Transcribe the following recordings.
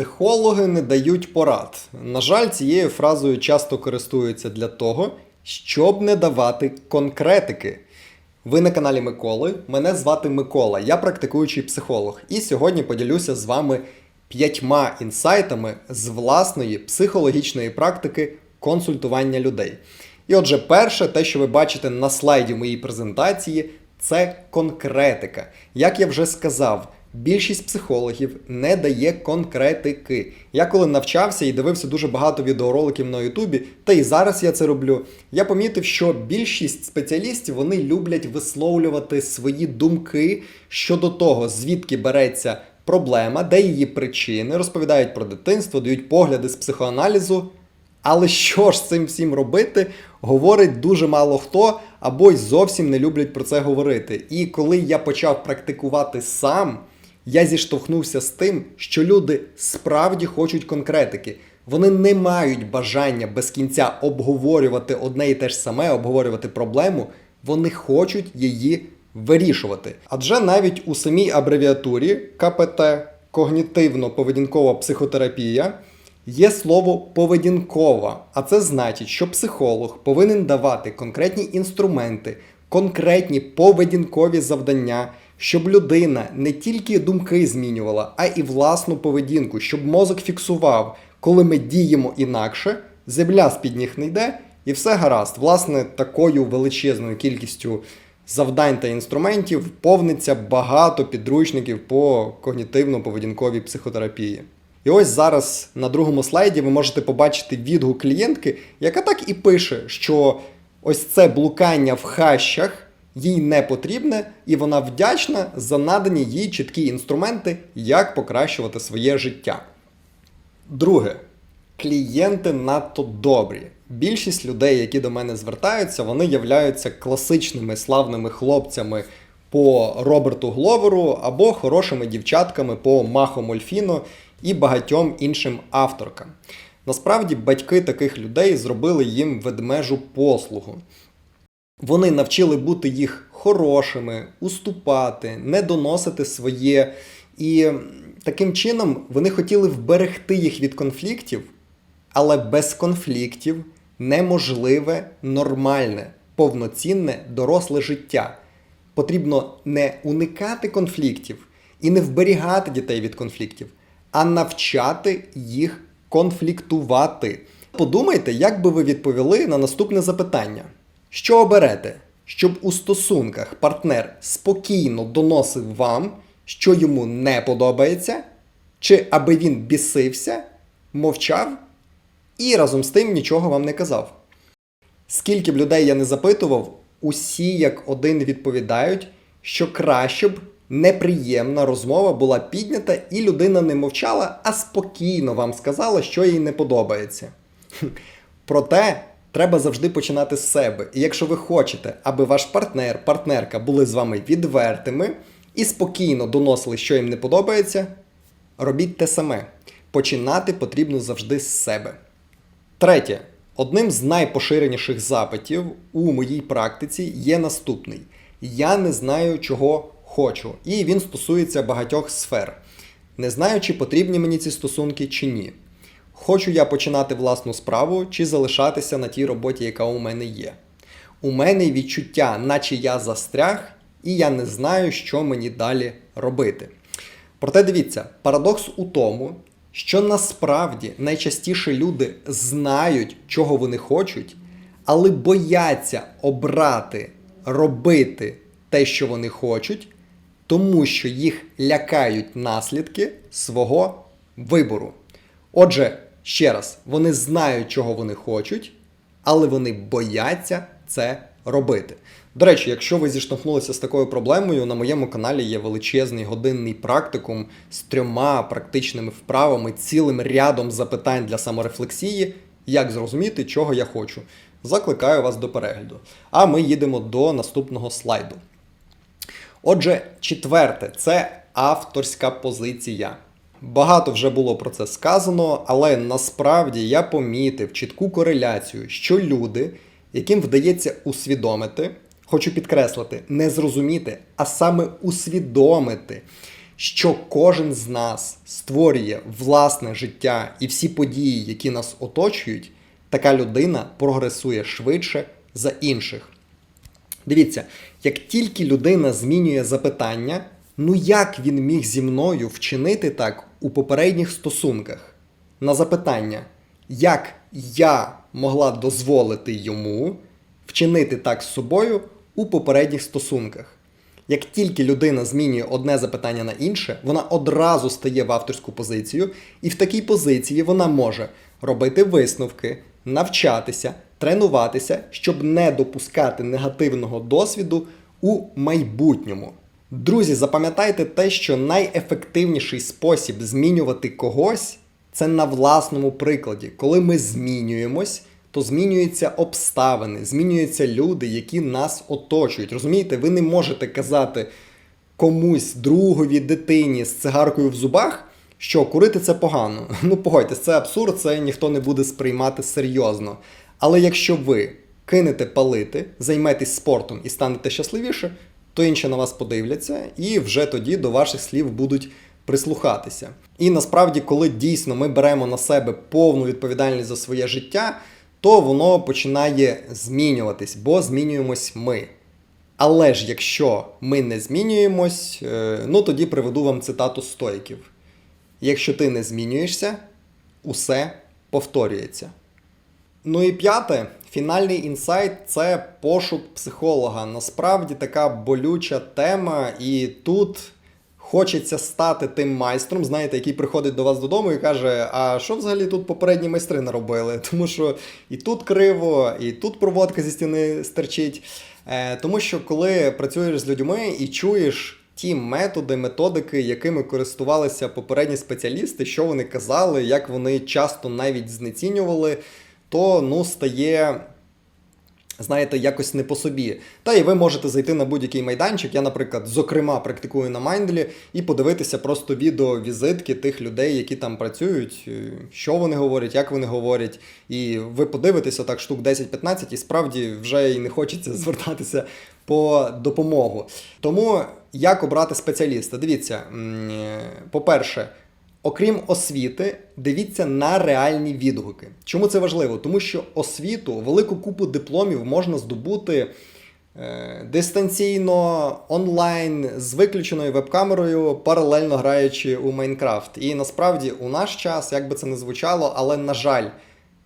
Психологи не дають порад. На жаль, цією фразою часто користуються для того, щоб не давати конкретики. Ви на каналі Миколи. Мене звати Микола, я практикуючий психолог. І сьогодні поділюся з вами п'ятьма інсайтами з власної психологічної практики консультування людей. І отже, перше, те, що ви бачите на слайді моїй презентації, це конкретика. Як я вже сказав, більшість психологів не дає конкретики. Я коли навчався і дивився дуже багато відеороликів на Ютубі, та і зараз я це роблю. Я помітив, що більшість спеціалістів вони люблять висловлювати свої думки щодо того, звідки береться проблема, де її причини, розповідають про дитинство, дають погляди з психоаналізу. Але що ж з цим всім робити, говорить дуже мало хто, або й зовсім не люблять про це говорити. І коли я почав практикувати сам, я зіштовхнувся з тим, що люди справді хочуть конкретики. Вони не мають бажання без кінця обговорювати одне і те ж саме, обговорювати проблему. Вони хочуть її вирішувати. Адже навіть у самій абревіатурі КПТ когнітивно-поведінкова психотерапія є слово поведінкова, а це значить, що психолог повинен давати конкретні інструменти, конкретні поведінкові завдання, щоб людина не тільки думки змінювала, а і власну поведінку, щоб мозок фіксував, коли ми діємо інакше, земля з-під ніг не йде, і все гаразд. Власне, такою величезною кількістю завдань та інструментів повниться багато підручників по когнітивно-поведінковій психотерапії. І ось зараз на другому слайді ви можете побачити відгук клієнтки, яка так і пише, що ось це блукання в хащах їй не потрібне, і вона вдячна за надані їй чіткі інструменти, як покращувати своє життя. Друге, клієнти надто добрі. Більшість людей, які до мене звертаються, вони являються класичними славними хлопцями по Роберту Гловеру або хорошими дівчатками по Махо Мольфіно і багатьом іншим авторкам. Насправді, батьки таких людей зробили їм ведмежу послугу. Вони навчили бути їх хорошими, уступати, не доносити своє. І таким чином вони хотіли вберегти їх від конфліктів, але без конфліктів неможливе нормальне, повноцінне доросле життя. Потрібно не уникати конфліктів і не вберігати дітей від конфліктів, а навчати їх конфліктувати. Подумайте, як би ви відповіли на наступне запитання: що оберете, щоб у стосунках партнер спокійно доносив вам, що йому не подобається, чи аби він бісився, мовчав і разом з тим нічого вам не казав? Скільки б людей я не запитував, усі як один відповідають, що краще б неприємна розмова була піднята, і людина не мовчала, а спокійно вам сказала, що їй не подобається. Проте треба завжди починати з себе. І якщо ви хочете, аби ваш партнер, партнерка були з вами відвертими і спокійно доносили, що їм не подобається, робіть те саме. Починати потрібно завжди з себе. Третє. Одним з найпоширеніших запитів у моїй практиці є наступний: я не знаю, чого хочу. І він стосується багатьох сфер. Не знаю, чи потрібні мені ці стосунки чи ні. Хочу я починати власну справу чи залишатися на тій роботі, яка у мене є. У мене відчуття, наче я застряг, і я не знаю, що мені далі робити. Проте дивіться, парадокс у тому, що насправді найчастіше люди знають, чого вони хочуть, але бояться обрати, робити те, що вони хочуть, тому що їх лякають наслідки свого вибору. Отже, ще раз, вони знають, чого вони хочуть, але вони бояться це робити. До речі, якщо ви зіштовхнулися з такою проблемою, на моєму каналі є величезний годинний практикум з трьома практичними вправами, цілим рядом запитань для саморефлексії, як зрозуміти, чого я хочу. Закликаю вас до перегляду. А ми їдемо до наступного слайду. Отже, четверте це авторська позиція. Багато вже було про це сказано, але насправді я помітив чітку кореляцію, що люди, яким вдається усвідомити, хочу підкреслити, не зрозуміти, а саме усвідомити, що кожен з нас створює власне життя і всі події, які нас оточують, така людина прогресує швидше за інших. Дивіться, як тільки людина змінює запитання, ну як він міг зі мною вчинити так у попередніх стосунках? На запитання, як я могла дозволити йому вчинити так з собою у попередніх стосунках? Як тільки людина змінює одне запитання на інше, вона одразу стає в авторську позицію, і в такій позиції вона може робити висновки, навчатися, тренуватися, щоб не допускати негативного досвіду у майбутньому. Друзі, запам'ятайте те, що найефективніший спосіб змінювати когось це на власному прикладі. Коли ми змінюємось, то змінюються обставини, змінюються люди, які нас оточують. Розумієте, ви не можете казати комусь, другові, дитині з цигаркою в зубах, що курити це погано. Ну, погодьтесь, це абсурд, це ніхто не буде сприймати серйозно. Але якщо ви кинете палити, займетесь спортом і станете щасливіше, то інші на вас подивляться, і вже тоді до ваших слів будуть прислухатися. І насправді, коли дійсно ми беремо на себе повну відповідальність за своє життя, то воно починає змінюватись, бо змінюємось ми. Але ж якщо ми не змінюємось, е, ну тоді приведу вам цитату стоїків. Якщо ти не змінюєшся, усе повторюється. Ну і п'яте, фінальний інсайт це пошук психолога. Насправді така болюча тема, і тут хочеться стати тим майстром, знаєте, який приходить до вас додому і каже: А що взагалі тут попередні майстри наробили? Тому що і тут криво, і тут проводка зі стіни стерчить. Е, Тому що коли працюєш з людьми і чуєш. Ті методи, методики, якими користувалися попередні спеціалісти, що вони казали, як вони часто навіть знецінювали, то ну стає. Знаєте, якось не по собі. Та і ви можете зайти на будь-який майданчик. Я, наприклад, зокрема, практикую на Майндлі і подивитися просто відео-візитки тих людей, які там працюють, е, що вони говорять, як вони говорять. І ви подивитеся так штук 10-15, і справді вже і не хочеться звертатися по допомогу. Тому як обрати спеціаліста? Дивіться, е, по-перше, Окрім освіти, дивіться на реальні відгуки. Чому це важливо? Тому що освіту, велику купу дипломів можна здобути е, дистанційно, онлайн, з виключеною веб-камерою, паралельно граючи у Майнкрафт. І насправді у наш час, як би це не звучало, але на жаль,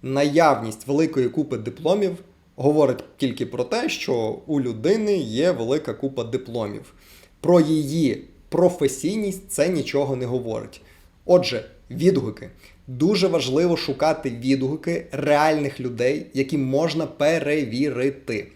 наявність великої купи дипломів говорить тільки про те, що у людини є велика купа дипломів. Про її професійність це нічого не говорить. Отже, відгуки. Дуже важливо шукати відгуки реальних людей, які можна перевірити.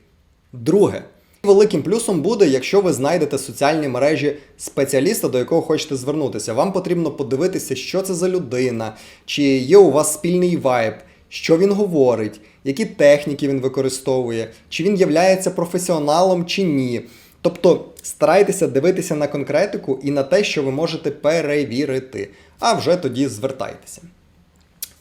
Друге, великим плюсом буде, якщо ви знайдете в соціальній мережі спеціаліста, до якого хочете звернутися. Вам потрібно подивитися, що це за людина, чи є у вас спільний вайб, що він говорить, які техніки він використовує, чи він являється професіоналом чи ні. Тобто старайтеся дивитися на конкретику і на те, що ви можете перевірити, а вже тоді звертайтеся.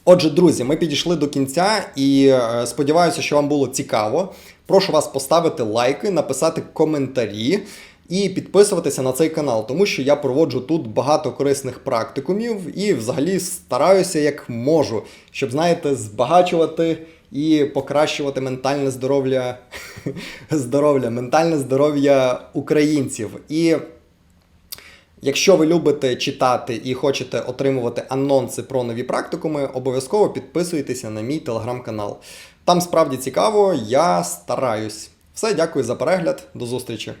Отже, друзі, ми підійшли до кінця і е, сподіваюся, що вам було цікаво. Прошу вас поставити лайки, написати коментарі і підписуватися на цей канал, тому що я проводжу тут багато корисних практикумів і взагалі стараюся як можу, щоб, знаєте, збагачувати і покращувати ментальне здоров'я, здоров'я, ментальне здоров'я українців. І Якщо ви любите читати і хочете отримувати анонси про нові практикуми, обов'язково підписуйтеся на мій телеграм-канал. Там справді цікаво, я стараюсь. Все, дякую за перегляд, до зустрічі.